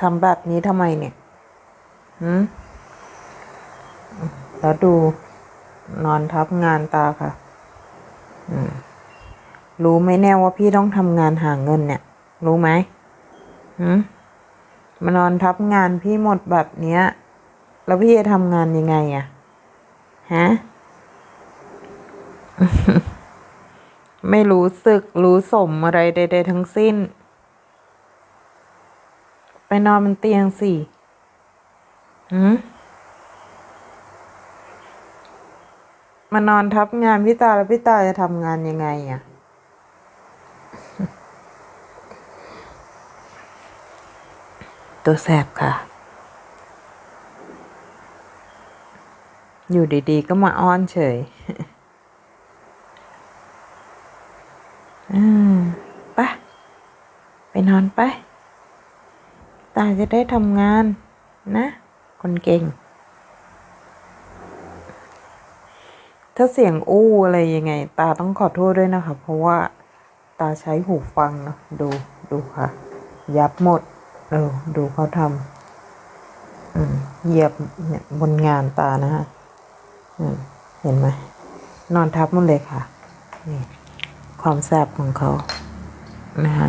ทำแบบนี้ทำไมเนี่ยหืมแล้วดูนอนทับงานตาค่ะรู้ไหมแน่ว่าพี่ต้องทำงานหาเงินเนี่ย รู้ไหมหืมมานอนทับงานพี่หมดแบบเนี้ย แล้วพี่จะทำงานยังไงอะฮะไม่รู้สึกรู้สมอะไรใด ๆ ทั้งสิ้น ไปนอนบนเตียงสิหืมมานอนทับงานพี่ตาแล้วพี่ตาจะทำงานยังไงอะตัวแสบค่ะ อยู่ดีๆ ก็มาอ้อนเฉยอืมไป ไปนอนไป ตาจะได้ทำงานนะ คนเก่ง ถ้าเสียงอู้อะไรยังไง ตาต้องขอโทษด้วยนะคะ เพราะว่าตาใช้หูฟังเนะดูดูค่ะ ยับหมด เออ ดูเขาทำเหยียบเนี่ยบนงานตานะฮะเห็นไหมนอนทับหมันเลยค่ะนี่ความแสบของเขานะฮะ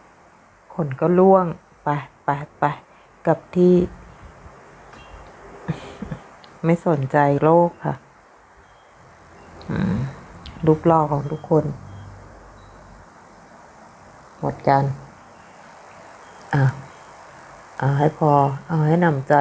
ขนก็ล่วงไปไปไปกับที่ ไม่สนใจโลกค่ะรูปหล่อของทุกคน หมดกัน อะ เอาให้พอ เอาให้นำใจ